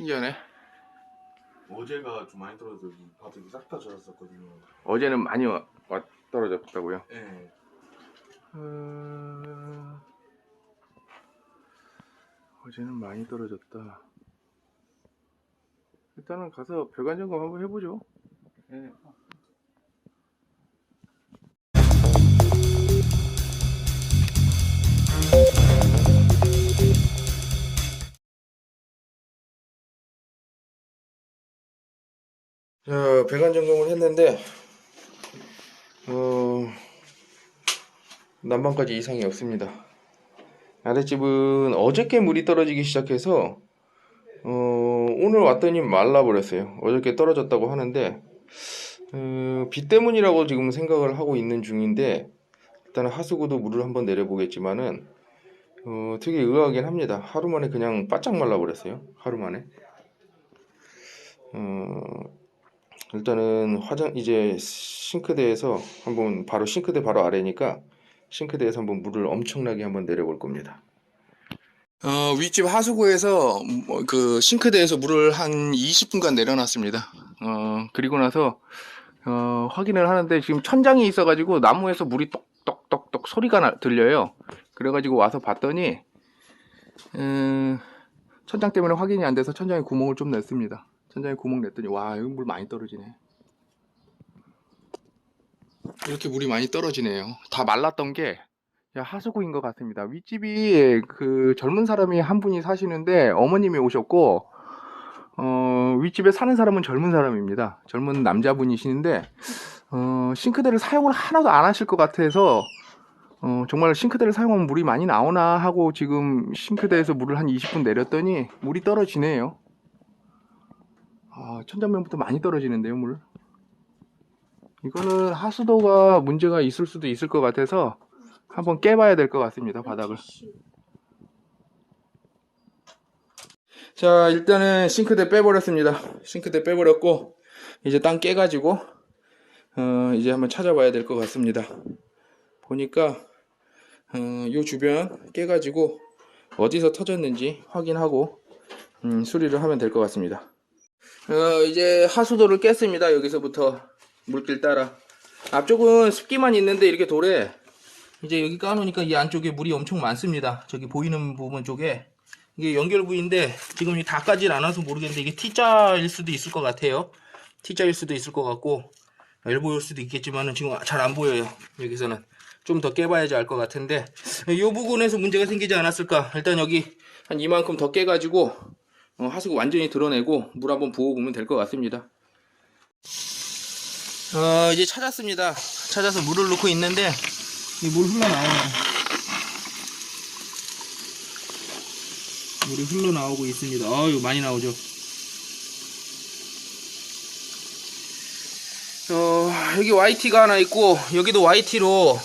신기하네. 어제가 좀 많이 떨어져 바닥이 싹 다 젖었었거든요. 어제는 많이 와, 와 떨어졌다고요. 네. 어... 어제는 많이 떨어졌다. 일단은 가서 배관 점검 한번 해보죠. 예. 자, 배관 점검을 했는데, 어, 난방까지 이상이 없습니다. 아랫집은 어저께 물이 떨어지기 시작해서 어, 오늘 왔더니 말라버렸어요. 어저께 떨어졌다고 하는데 어, 비 때문이라고 지금 생각을 하고 있는 중인데 일단은 하수구도 물을 한번 내려보겠지만은 어, 되게 의아하긴 합니다. 하루 만에 그냥 바짝 말라버렸어요. 하루 만에. 어, 일단은 화장 이제 싱크대에서 한번 바로 싱크대 바로 아래니까 싱크대에서 한번 물을 엄청나게 한번 내려볼 겁니다. 어, 윗집 하수구에서 뭐그 싱크대에서 물을 한 20분간 내려놨습니다. 어, 그리고 나서 어, 확인을 하는데 지금 천장이 있어가지고 나무에서 물이 똑똑똑똑 소리가 나- 들려요. 그래가지고 와서 봤더니 음, 천장 때문에 확인이 안 돼서 천장에 구멍을 좀 냈습니다. 천장에 구멍 냈더니 와 여기 물 많이 떨어지네. 이렇게 물이 많이 떨어지네요. 다 말랐던 게 야, 하수구인 것 같습니다. 윗집이 그 젊은 사람이 한 분이 사시는데 어머님이 오셨고 어, 윗집에 사는 사람은 젊은 사람입니다. 젊은 남자분이시는데 어, 싱크대를 사용을 하나도 안 하실 것 같아서 어, 정말 싱크대를 사용하면 물이 많이 나오나 하고 지금 싱크대에서 물을 한 20분 내렸더니 물이 떨어지네요. 아, 천장면부터 많이 떨어지는데요, 물. 이거는 하수도가 문제가 있을 수도 있을 것 같아서 한번 깨봐야 될 것 같습니다 바닥을. 자 일단은 싱크대 빼버렸습니다. 싱크대 빼버렸고 이제 땅 깨가지고 어, 이제 한번 찾아봐야 될 것 같습니다. 보니까 어, 요 주변 깨가지고 어디서 터졌는지 확인하고 음, 수리를 하면 될 것 같습니다 어, 이제 하수도를 깼습니다 여기서부터 물길 따라 앞쪽은 습기만 있는데 이렇게 돌에 이제 여기 까놓으니까 이 안쪽에 물이 엄청 많습니다. 저기 보이는 부분 쪽에 이게 연결 부위인데 지금 이다 까질 않아서 모르겠는데 이게 T자일 수도 있을 것 같아요. T자일 수도 있을 것 같고 L보일 수도 있겠지만은 지금 잘 안 보여요. 여기서는 좀 더 깨봐야지 알 것 같은데 이 부분에서 문제가 생기지 않았을까? 일단 여기 한 이만큼 더 깨가지고 어, 하수구 완전히 드러내고 물 한번 부어보면 될 것 같습니다. 어, 이제 찾았습니다. 찾아서 물을 넣고 있는데 이 물 흘러나오네. 물이 흘러나오고 있습니다. 어유 많이 나오죠. 어, 여기 YT가 하나 있고, 여기도 YT로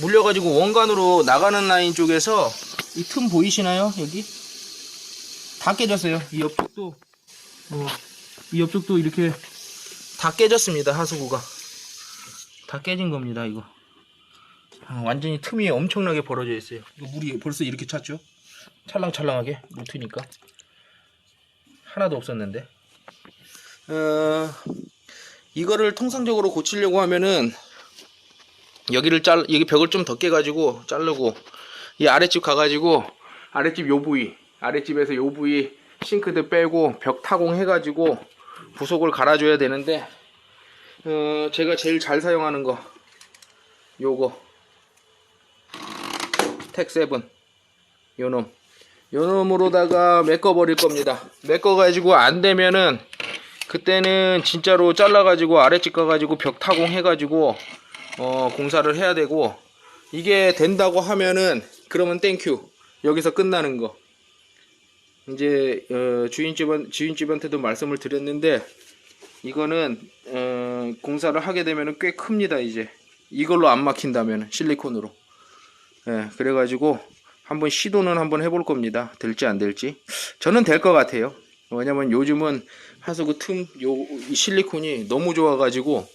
물려가지고 원관으로 나가는 라인 쪽에서 이 틈 보이시나요? 여기? 다 깨졌어요. 이 옆쪽도, 어, 이 옆쪽도 이렇게 다 깨졌습니다. 하수구가. 다 깨진 겁니다, 이거. 아, 완전히 틈이 엄청나게 벌어져 있어요. 이거 물이 벌써 이렇게 찼죠? 찰랑찰랑하게 물 트니까 하나도 없었는데. 어, 이거를 통상적으로 고치려고 하면은 여기를 잘 여기 벽을 좀 더 깨가지고 자르고 이 아랫집 가가지고 아랫집 요 부위 아랫집에서 요 부위 싱크대 빼고 벽 타공 해가지고 부속을 갈아줘야 되는데 어, 제가 제일 잘 사용하는 거 요거. 텍7 요놈. 요놈으로다가 메꿔 버릴 겁니다. 메꿔 가지고 안 되면은 그때는 진짜로 잘라 가지고 아래집 가 가지고 벽 타공 해 가지고 어 공사를 해야 되고 이게 된다고 하면은 그러면 땡큐 여기서 끝나는 거 이제 어, 주인집은 주인집한테도 말씀을 드렸는데 이거는 어, 공사를 하게 되면은 꽤 큽니다 이제 이걸로 안 막힌다면 실리콘으로 예, 그래가지고 한번 시도는 한번 해볼 겁니다. 될지 안 될지. 저는 될 것 같아요. 왜냐면 요즘은 하수구 틈, 요, 이 실리콘이 너무 좋아가지고,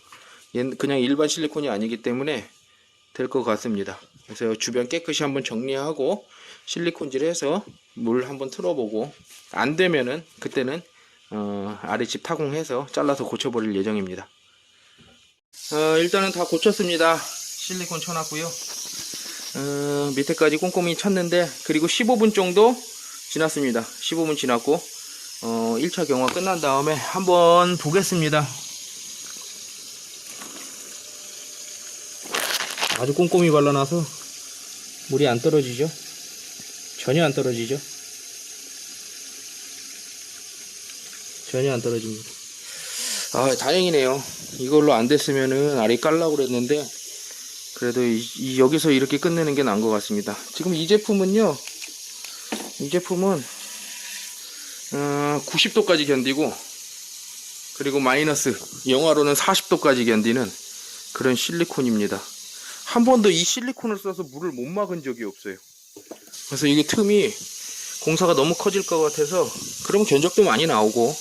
얘- 그냥 일반 실리콘이 아니기 때문에 될 것 같습니다. 그래서 주변 깨끗이 한번 정리하고, 실리콘질 해서 물 한번 틀어보고, 안 되면은 그때는 어, 아래집 타공해서 잘라서 고쳐버릴 예정입니다. 어, 일단은 다 고쳤습니다. 실리콘 쳐놨고요. 어, 밑에까지 꼼꼼히 쳤는데 그리고 15분 정도 지났습니다. 15분 지났고 어, 1차 경화 끝난 다음에 한번 보겠습니다. 아주 꼼꼼히 발라놔서 물이 안 떨어지죠? 전혀 안 떨어지죠? 전혀 안 떨어집니다. 아, 다행이네요. 이걸로 안 됐으면은 아래 깔라고 그랬는데, 그래도 이, 이- 여기서 이렇게 끝내는 게 나은 것 같습니다. 지금 이 제품은요, 이 제품은, 어, 90도까지 견디고, 그리고 마이너스, 영하로는 40도까지 견디는 그런 실리콘입니다. 한 번도 이 실리콘을 써서 물을 못 막은 적이 없어요. 그래서 이게 틈이 공사가 너무 커질 것 같아서, 그럼 견적도 많이 나오고,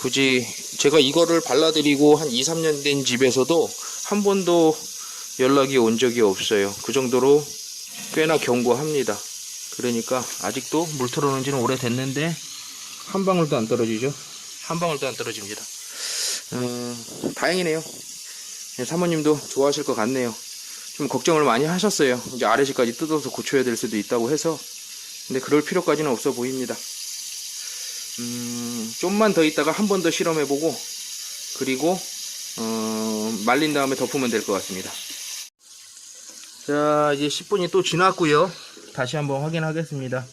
굳이 제가 이거를 발라드리고 한 2, 3년 된 집에서도 한 번도 연락이 온 적이 없어요. 그 정도로 꽤나 견고합니다. 그러니까 아직도 물 틀어놓은 지는 오래됐는데 한 방울도 안 떨어지죠. 한 방울도 안 떨어집니다. 어, 다행이네요. 네, 사모님도 좋아하실 것 같네요. 좀 걱정을 많이 하셨어요. 이제 아래시까지 뜯어서 고쳐야 될 수도 있다고 해서 근데 그럴 필요까지는 없어 보입니다. 음, 좀만 더 있다가 한 번 더 실험해보고 그리고 어, 말린 다음에 덮으면 될 것 같습니다. 자 이제 10분이 또 지났고요. 다시 한번 확인하겠습니다.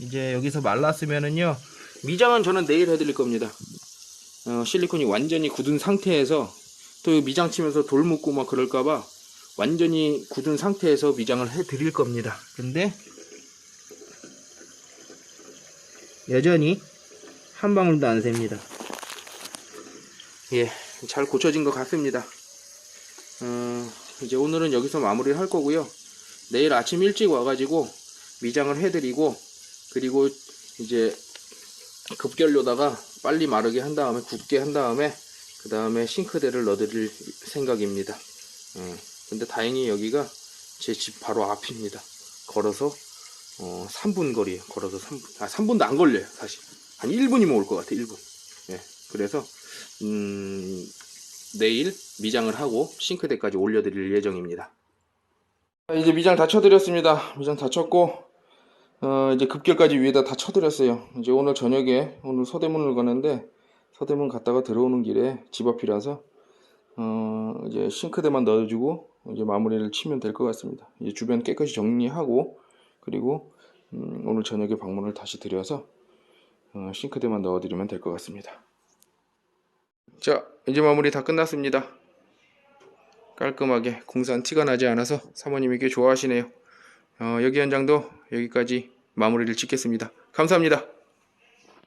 이제 여기서 말랐으면은요 미장은 저는 내일 해드릴 겁니다. 어, 실리콘이 완전히 굳은 상태에서 또 미장 치면서 돌 묻고 막 그럴까봐 완전히 굳은 상태에서 미장을 해 드릴 겁니다. 근데 여전히 한 방울도 안 셉니다. 예, 잘 고쳐진 것 같습니다. 어, 이제 오늘은 여기서 마무리를 할 거고요. 내일 아침 일찍 와가지고 미장을 해드리고 그리고 이제 급결로다가 빨리 마르게 한 다음에 굳게 한 다음에 그 다음에 싱크대를 넣어드릴 생각입니다. 어, 근데 다행히 여기가 제 집 바로 앞입니다. 걸어서 어, 3분 거리에요. 걸어서 3분. 아, 3분도 안 걸려요, 사실. 한 1분이면 올 것 같아, 1분. 예. 그래서, 음, 내일 미장을 하고 싱크대까지 올려드릴 예정입니다. 자, 이제 미장 다 쳐드렸습니다. 미장 다 쳤고, 어, 이제 급결까지 위에다 다 쳐드렸어요. 이제 오늘 저녁에, 오늘 서대문을 가는데, 서대문 갔다가 들어오는 길에 집 앞이라서, 어, 이제 싱크대만 넣어주고, 이제 마무리를 치면 될 것 같습니다. 이제 주변 깨끗이 정리하고, 그리고 음, 오늘 저녁에 방문을 다시 드려서 어, 싱크대만 넣어드리면 될 것 같습니다. 자, 이제 마무리 다 끝났습니다. 깔끔하게 공사한 티가 나지 않아서 사모님이 꽤 좋아하시네요. 어, 여기 현장도 여기까지 마무리를 짓겠습니다. 감사합니다.